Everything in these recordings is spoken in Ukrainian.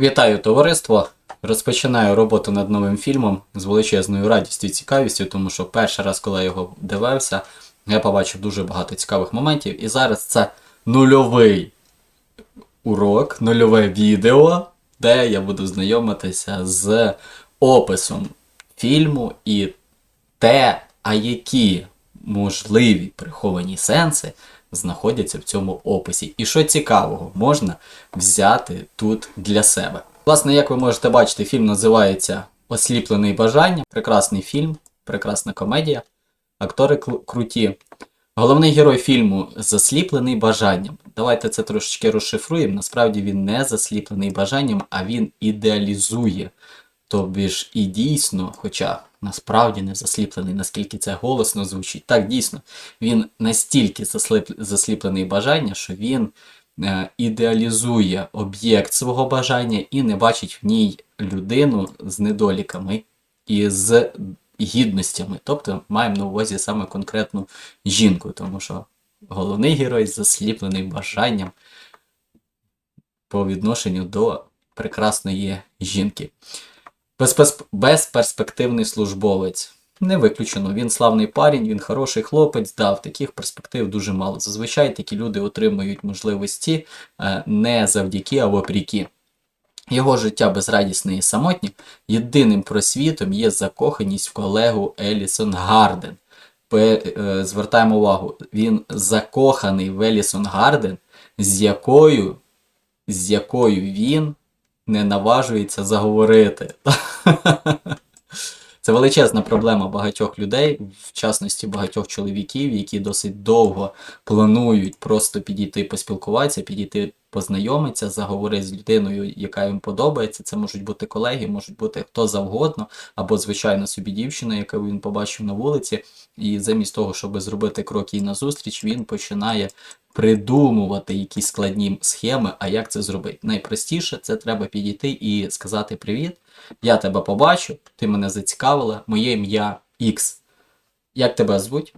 Вітаю товариство! Розпочинаю роботу над новим фільмом з величезною радістю і цікавістю, тому що перший раз, коли я його дивився, я побачив дуже багато цікавих моментів. І зараз це нульовий урок, нульове відео, де я буду знайомитися з описом фільму і те, а які можливі приховані сенси знаходяться в цьому описі. І що цікавого можна взяти тут для себе. Власне, як ви можете бачити, фільм називається Осліплений бажанням. Прекрасний фільм, прекрасна комедія. Актори круті. Головний герой фільму засліплений бажанням. Давайте це трошечки розшифруємо. Насправді він не засліплений бажанням, а він ідеалізує. Тобі ж і дійсно, хоча насправді не засліплений, наскільки це голосно звучить. Так, дійсно, він настільки засліп... засліплений бажання, що він е, ідеалізує об'єкт свого бажання і не бачить в ній людину з недоліками і з гідностями. Тобто маємо на увазі саме конкретну жінку, тому що головний герой засліплений бажанням по відношенню до прекрасної жінки. Безпес- Безперспективний службовець. Не виключено. Він славний парень, він хороший хлопець, дав таких перспектив дуже мало. Зазвичай такі люди отримують можливості е, не завдяки, а вопріки. Його життя безрадісне і самотнє. Єдиним просвітом є закоханість в колегу Елісон Гарден. Е, Звертаємо увагу, він закоханий в Елісон Гарден, з якою, з якою він не наважується заговорити. Це величезна проблема багатьох людей, в частності багатьох чоловіків, які досить довго планують просто підійти поспілкуватися, підійти познайомитися, заговорити з людиною, яка їм подобається. Це можуть бути колеги, можуть бути хто завгодно, або звичайно собі дівчина, яку він побачив на вулиці. І замість того, щоб зробити крок їй назустріч, він починає придумувати якісь складні схеми. А як це зробити? Найпростіше це треба підійти і сказати привіт. Я тебе побачу, ти мене зацікавила, моє ім'я X. Як тебе звуть?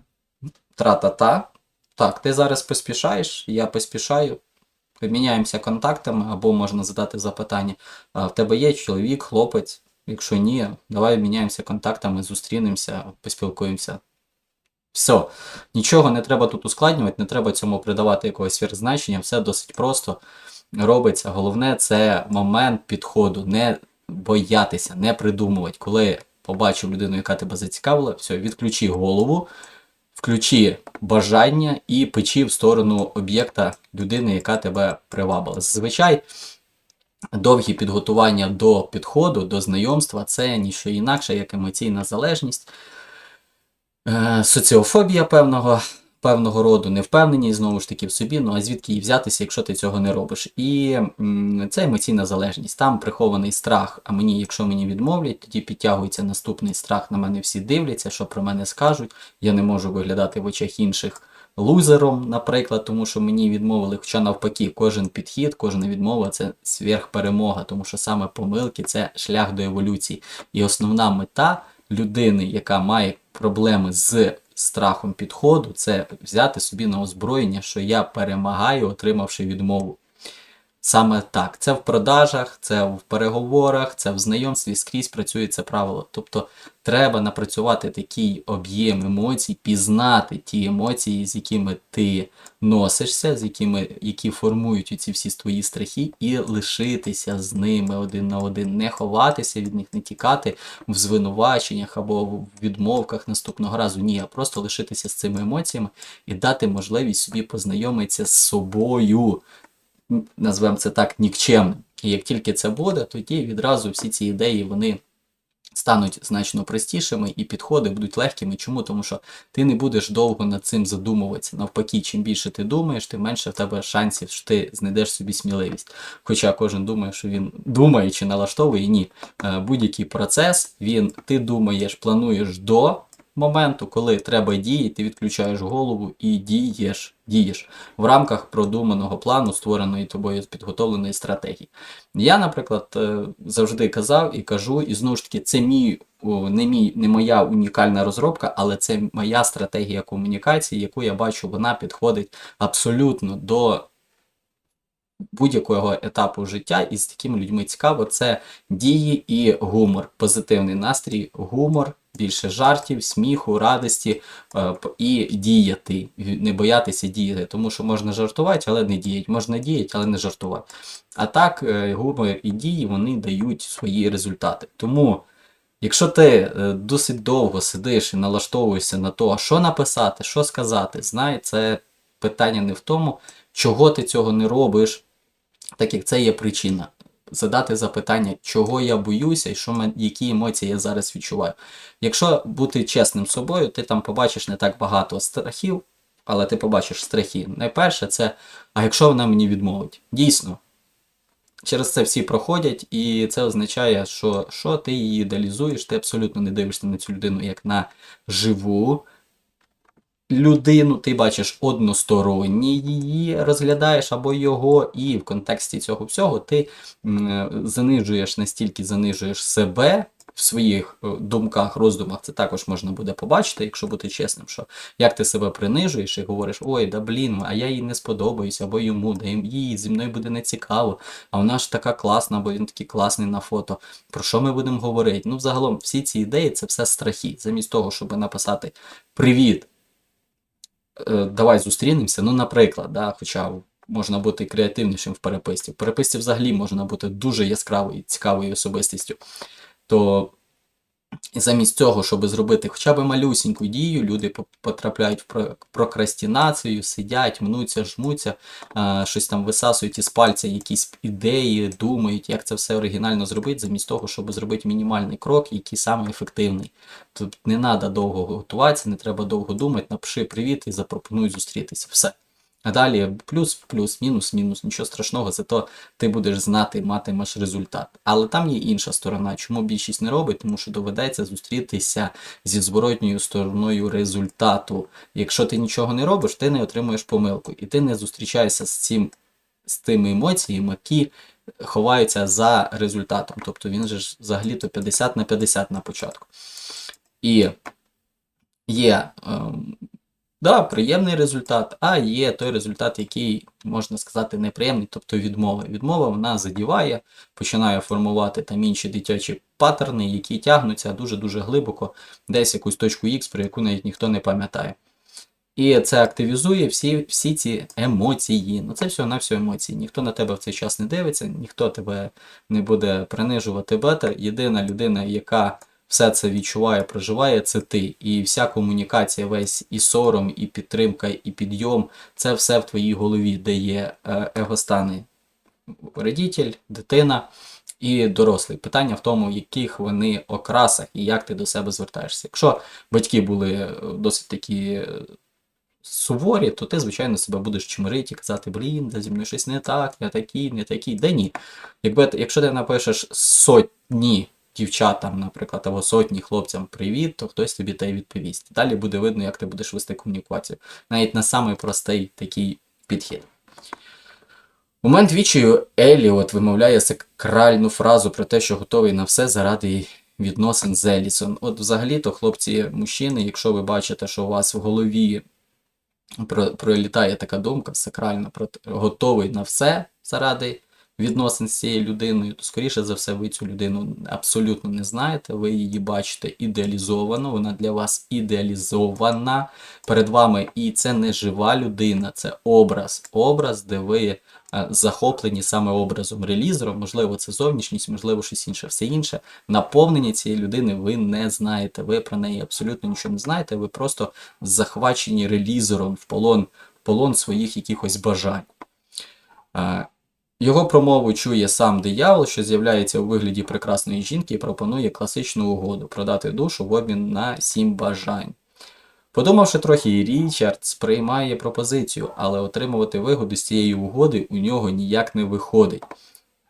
Тра-та-та. Так, ти зараз поспішаєш, я поспішаю. Поміняємося контактами, або можна задати запитання. А в тебе є чоловік, хлопець? Якщо ні, давай міняємося контактами, зустрінемося, поспілкуємося. Все, нічого не треба тут ускладнювати, не треба цьому придавати якогось сверхзначення, все досить просто робиться. Головне це момент підходу, не боятися, не придумувати. Коли побачив людину, яка тебе зацікавила, все, відключи голову, включи бажання і печи в сторону об'єкта людини, яка тебе привабила. Зазвичай довгі підготування до підходу, до знайомства це ніщо інакше, як емоційна залежність, е, соціофобія певного. Певного роду невпевненість знову ж таки в собі, ну а звідки її взятися, якщо ти цього не робиш? І це емоційна залежність. Там прихований страх. А мені, якщо мені відмовлять, тоді підтягується наступний страх. На мене всі дивляться, що про мене скажуть. Я не можу виглядати в очах інших лузером, наприклад, тому що мені відмовили. Хоча навпаки, кожен підхід, кожна відмова це сверхперемога, тому що саме помилки це шлях до еволюції. І основна мета людини, яка має проблеми з страхом підходу, це взяти собі на озброєння, що я перемагаю, отримавши відмову. Саме так. Це в продажах, це в переговорах, це в знайомстві скрізь працює це правило. Тобто треба напрацювати такий об'єм емоцій, пізнати ті емоції, з якими ти носишся, з якими, які формують ці всі твої страхи, і лишитися з ними один на один, не ховатися від них, не тікати в звинуваченнях або в відмовках наступного разу. Ні, а просто лишитися з цими емоціями і дати можливість собі познайомитися з собою назвемо це так, нікчемним. І як тільки це буде, тоді відразу всі ці ідеї вони стануть значно простішими і підходи будуть легкими. Чому? Тому що ти не будеш довго над цим задумуватися. Навпаки, чим більше ти думаєш, тим менше в тебе шансів, що ти знайдеш собі сміливість. Хоча кожен думає, що він думає чи налаштовує, ні. Е, Будь-який процес, він ти думаєш, плануєш до моменту, коли треба діяти, ти відключаєш голову і дієш, дієш в рамках продуманого плану, створеної тобою підготовленої стратегії. Я, наприклад, е, завжди казав і кажу, і знову ж таки, це мій, не, мій, не моя унікальна розробка, але це моя стратегія комунікації, яку я бачу, вона підходить абсолютно до будь-якого етапу життя, і з такими людьми цікаво, це дії і гумор, позитивний настрій, гумор, більше жартів, сміху, радості е, і діяти, не боятися діяти, тому що можна жартувати, але не діяти, можна діяти, але не жартувати. А так, е, гумор і дії вони дають свої результати. Тому. Якщо ти е, досить довго сидиш і налаштовуєшся на то, що написати, що сказати, знай, це питання не в тому, чого ти цього не робиш, так як це є причина. Задати запитання, чого я боюся і що мен- які емоції я зараз відчуваю. Якщо бути чесним з собою, ти там побачиш не так багато страхів, але ти побачиш страхи. Найперше, це а якщо вона мені відмовить? Дійсно, Через це всі проходять, і це означає, що, що ти її ідеалізуєш, ти абсолютно не дивишся на цю людину як на живу людину, ти бачиш односторонні її, розглядаєш або його, і в контексті цього всього ти занижуєш настільки занижуєш себе в своїх е, думках, роздумах. Це також можна буде побачити, якщо бути чесним, що як ти себе принижуєш і говориш, ой, да блін, а я їй не сподобаюся, або йому, да їй зі мною буде нецікаво, а вона ж така класна, бо він такий класний на фото. Про що ми будемо говорити? Ну, загалом, всі ці ідеї це все страхи. Замість того, щоб написати Привіт, давай зустрінемося. Ну, наприклад, да, хоча можна бути креативнішим в переписці. В переписці взагалі можна бути дуже яскравою, і цікавою особистістю. То замість цього, щоб зробити хоча б малюсіньку дію, люди потрапляють в про- прокрастинацію, сидять, мнуться, жмуться, щось там висасують із пальця якісь ідеї, думають, як це все оригінально зробити, замість того, щоб зробити мінімальний крок, який саме ефективний. Тут не треба довго готуватися, не треба довго думати, напиши привіт і запропонуй зустрітися. Все. А далі плюс, плюс, мінус, мінус, нічого страшного, зато ти будеш знати, матимеш результат. Але там є інша сторона. Чому більшість не робить? Тому що доведеться зустрітися зі зворотньою стороною результату. Якщо ти нічого не робиш, ти не отримуєш помилку. І ти не зустрічаєшся з цим з тими емоціями, які ховаються за результатом. Тобто він же ж взагалі-то 50 на 50 на початку. І є ем, да, приємний результат, а є той результат, який, можна сказати, неприємний, тобто відмова. Відмова вона задіває, починає формувати там інші дитячі паттерни, які тягнуться дуже-дуже глибоко, десь якусь точку X, про яку навіть ніхто не пам'ятає. І це активізує всі, всі ці емоції. Ну це всього на всього емоції. Ніхто на тебе в цей час не дивиться, ніхто тебе не буде принижувати бета. Єдина людина, яка все це відчуває, проживає, це ти. І вся комунікація, весь і сором, і підтримка, і підйом це все в твоїй голові, де є е, егостани родитель, дитина і дорослий. Питання в тому, яких вони окрасах і як ти до себе звертаєшся. Якщо батьки були е, досить такі е, суворі, то ти, звичайно, себе будеш чмирити і казати, блін, да зі мною щось не так, я такий, не такий. Де ні. Якби, якщо ти напишеш сотні дівчатам, наприклад, або сотні хлопцям привіт, то хтось тобі те й відповість. Далі буде видно, як ти будеш вести комунікацію. Навіть на самий простий такий підхід. У момент відчаю Еліот вимовляє сакральну фразу про те, що готовий на все заради відносин з Елісон. От взагалі-то, хлопці, мужчини, якщо ви бачите, що у вас в голові про- пролітає така думка сакральна, про готовий на все заради відносин з цією людиною, то скоріше за все ви цю людину абсолютно не знаєте, ви її бачите ідеалізовано, вона для вас ідеалізована перед вами, і це не жива людина, це образ. Образ, де ви е, захоплені саме образом релізером, можливо, це зовнішність, можливо, щось інше, все інше. Наповнення цієї людини ви не знаєте. Ви про неї абсолютно нічого не знаєте. Ви просто захвачені релізером в полон, в полон своїх якихось бажань. Його промову чує сам диявол, що з'являється у вигляді прекрасної жінки і пропонує класичну угоду продати душу в обмін на сім бажань. Подумавши трохи, Річард сприймає пропозицію, але отримувати вигоду з цієї угоди у нього ніяк не виходить.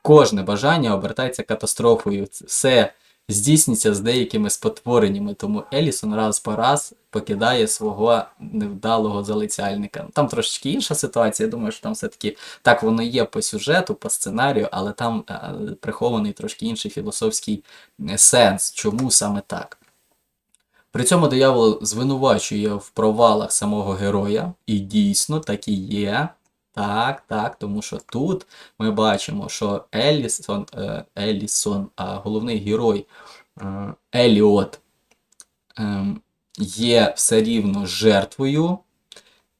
Кожне бажання обертається катастрофою. Все здійснюється з деякими спотвореннями, тому Елісон раз по раз покидає свого невдалого залицяльника. Там трошечки інша ситуація. Я думаю, що там все-таки так воно є по сюжету, по сценарію, але там е, прихований трошки інший філософський е, сенс, чому саме так. При цьому диявол звинувачує в провалах самого героя, і дійсно так і є. Так, так, тому що тут ми бачимо, що Елісон, е, Елісон, а головний герой е, Еліот ем, є все рівно жертвою,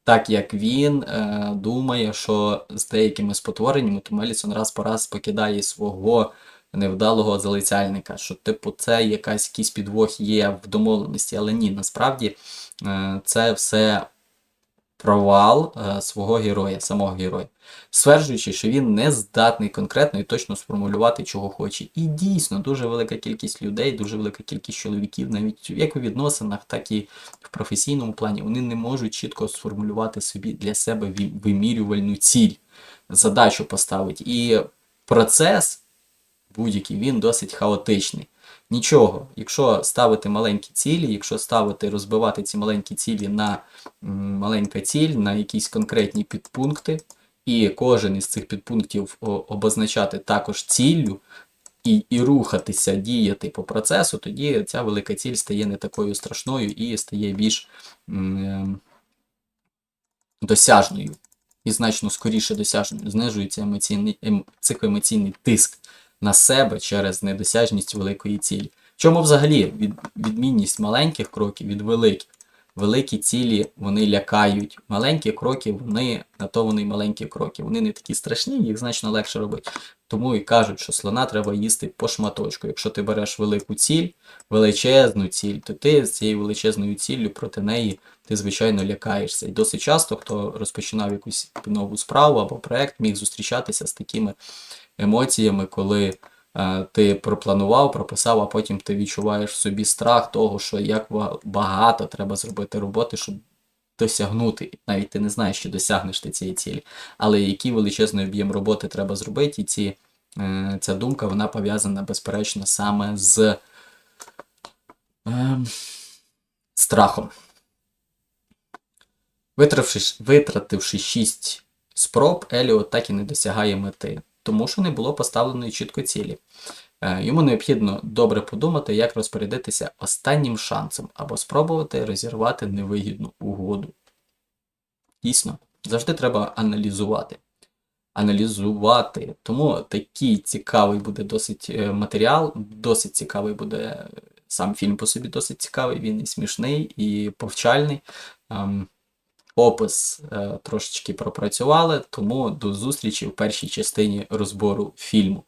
так як він е, думає, що з деякими спотвореннями, тому Елісон раз по раз покидає свого невдалого залицяльника, що, типу, це якась якийсь підвох є в домовленості, але ні, насправді це все провал е, свого героя, самого героя, стверджуючи, що він не здатний конкретно і точно сформулювати, чого хоче. І дійсно дуже велика кількість людей, дуже велика кількість чоловіків, навіть як у відносинах, так і в професійному плані, вони не можуть чітко сформулювати собі для себе вимірювальну ціль, задачу поставити. І процес будь-який він досить хаотичний. Нічого, якщо ставити маленькі цілі, якщо ставити, розбивати ці маленькі цілі на маленька ціль, на якісь конкретні підпункти, і кожен із цих підпунктів обозначати також ціллю, і, і рухатися, діяти по процесу, тоді ця велика ціль стає не такою страшною і стає більш ем, досяжною. І значно скоріше досяжною. Знижується емоційний, ем, психоемоційний тиск на себе через недосяжність великої цілі. Чому взагалі від, відмінність маленьких кроків від великих? Великі цілі вони лякають. Маленькі кроки, вони на то вони маленькі кроки. Вони не такі страшні, їх значно легше робити. Тому і кажуть, що слона треба їсти по шматочку. Якщо ти береш велику ціль, величезну ціль, то ти з цією величезною ціллю проти неї ти, звичайно, лякаєшся. І досить часто, хто розпочинав якусь нову справу або проект, міг зустрічатися з такими емоціями, коли е, ти пропланував, прописав, а потім ти відчуваєш в собі страх того, що як багато треба зробити роботи, щоб досягнути. Навіть ти не знаєш, чи досягнеш ти цієї цілі, але який величезний об'єм роботи треба зробити, і ці, е, ця думка вона пов'язана безперечно саме з ем, страхом. Витративши 6 спроб, Еліот так і не досягає мети, тому що не було поставленої чітко цілі. Е, Йому необхідно добре подумати, як розпорядитися останнім шансом або спробувати розірвати невигідну угоду. Дійсно, завжди треба аналізувати. Аналізувати. Тому такий цікавий буде досить е, матеріал, досить цікавий буде сам фільм по собі досить цікавий, він і смішний, і повчальний. Опис е, трошечки пропрацювали, тому до зустрічі в першій частині розбору фільму.